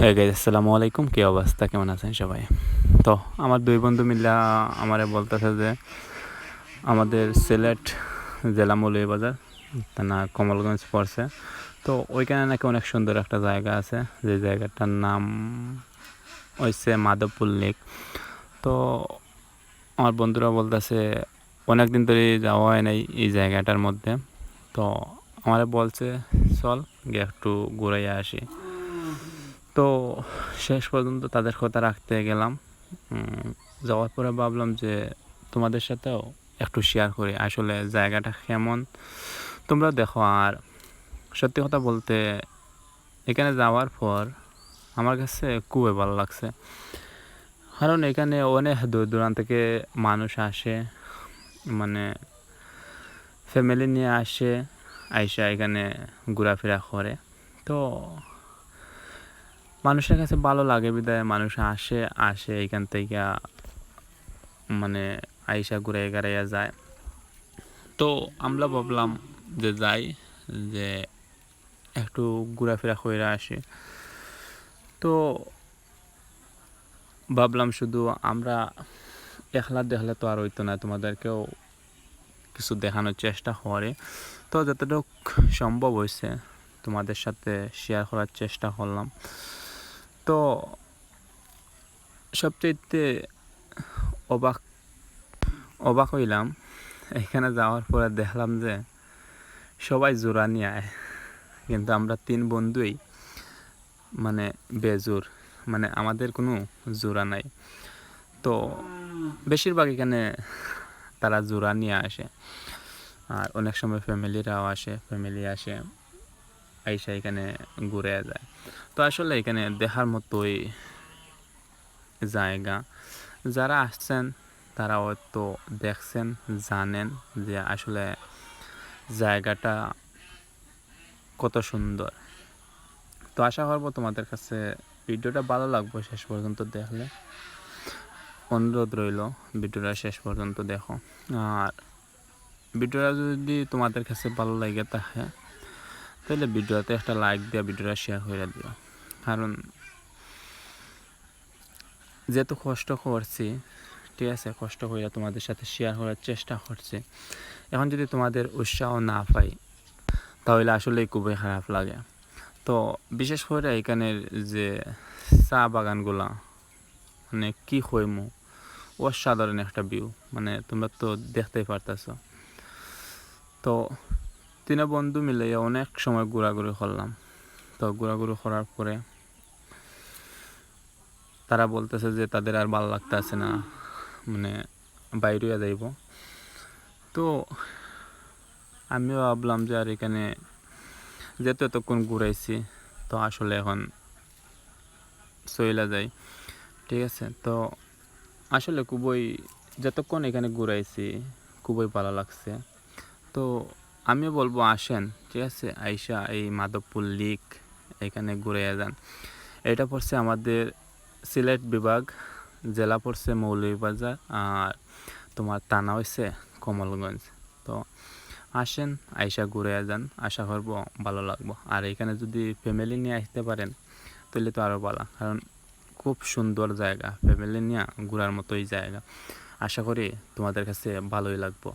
আসসালামু আলাইকুম। কী অবস্থা? কেমন আছেন সবাই? তো, আমার দুই বন্ধু মিল্লা আমারে বলতেছে যে, আমাদের সিলেট জেলা মৌলভীবাজার না কমলগঞ্জ পড়ছে। তো, ওইখানে নাকি অনেক সুন্দর একটা জায়গা আছে। যে জায়গাটার নাম হয়েছে মাধবপুর লেক। তো, আমার বন্ধুরা বলতেছে, অনেক দিন ধরে যাওয়া হয় নাই এই জায়গাটার মধ্যে। তো, আমারে বলছে, চল, গিয়ে একটু ঘুরাইয়া আসি। তো শেষ পর্যন্ত তাদের কথা রাখতে গেলাম। যাওয়ার পরে ভাবলাম যে তোমাদের সাথেও একটু শেয়ার করি আসলে জায়গাটা কেমন। তোমরা দেখো, আর সত্যি কথা বলতে এখানে যাওয়ার পর আমার কাছে খুবই ভালো লাগছে। কারণ এখানে অনেক দূর দূরান্ত থেকে মানুষ আসে মানে ফ্যামিলি নিয়ে আসে, আইসা এখানে ঘোরাফেরা করে। তো মানুষের কাছে ভালো লাগে বিদায়। মানুষ আসে আসে, এখান থেকে মানে আইসা ঘুরে গাড়াইয়া যায়। তো আমরা ভাবলাম যে যাই, যে একটু ঘোরাফেরা করে আসি। তো ভাবলাম শুধু আমরা একলা দেখলে তো আর হইতো না, তোমাদেরকেও কিছু দেখানোর চেষ্টা করে। তো যতটুকু সম্ভব হয়েছে তোমাদের সাথে শেয়ার করার চেষ্টা করলাম। তো সবচেয়ে অবাক অবাক হইলাম। এখানে যাওয়ার পরে দেখলাম যে সবাই জোড়া নিয়ে আয়। কিন্তু আমরা তিন বন্ধুই মানে বেজোর মানে আমাদের কোনো জোড়া নাই। তো বেশিরভাগ এখানে তারা জোড়া নিয়ে আসে। আর অনেক সময় ফ্যামিলিরাও আসে ফ্যামিলি আসে। আইসা এখানে ঘুরে যায়। তো আসলে এখানে দেখার মতোই জায়গা। যারা আসছেন, তারা হয়তো দেখছেন, জানেন যে আসলে জায়গাটা কত সুন্দর। তো আশা করব তোমাদের কাছে ভিডিওটা ভালো লাগবে শেষ পর্যন্ত দেখলে। অনুরোধ রইল ভিডিওটা শেষ পর্যন্ত দেখো। আর ভিডিওটা যদি তোমাদের কাছে ভালো লাগে থাকে তাহলে ভিডিওতে একটা লাইক দিয়ে ভিডিওটা শেয়ার করে দিও। কারণ যেহেতু কষ্ট করছি, ঠিক আছে, কষ্ট করে তোমাদের সাথে শেয়ার করার চেষ্টা করছি, এখন যদি তোমাদের উৎসাহ না পাই, তাহলে আসলেই খুবই খারাপ লাগে। তো বিশেষ করে এখানের যে চা বাগানগুলা মানে কি হইমু অসাধারণ একটা ভিউ মানে তোমরা তো দেখতেই পারতেছো। তো তিন বন্ধু মিলে অনেক সময় ঘোরাঘুরি করলাম। তো ঘোরাঘুরি করার পরে তারা বলতেছে যে তাদের আর ভালো লাগতেছে না মানে বাইরে যাইব। তো আমিও ভাবলাম যে আর এখানে যেহেতু এতক্ষণ ঘুরাইছি, তো আসলে এখন সইলা যাই। ঠিক আছে, তো আসলে খুবই, যতক্ষণ এখানে ঘুরাইছি, খুবই ভালো লাগছে। তো আমিও বলব আসেন, ঠিক আছে? আইসা এই মাধবপুর লিক এখানে ঘুরে যান। এটা পড়ছে আমাদের সিলেট বিভাগ, জেলা পড়ছে মৌলভীবাজার, আর তোমার থানা হয়েছে কমলগঞ্জ। তো আসেন, আইসা ঘুরে যান, আশা করব ভালো লাগবো। আর এখানে যদি ফ্যামিলি নিয়ে আসতে পারেন, তাহলে তো আরও ভালো, কারণ খুব সুন্দর জায়গা। ফ্যামিলি নিয়ে ঘোরার মতোই জায়গা। আশা করি তোমাদের কাছে ভালোই লাগবো।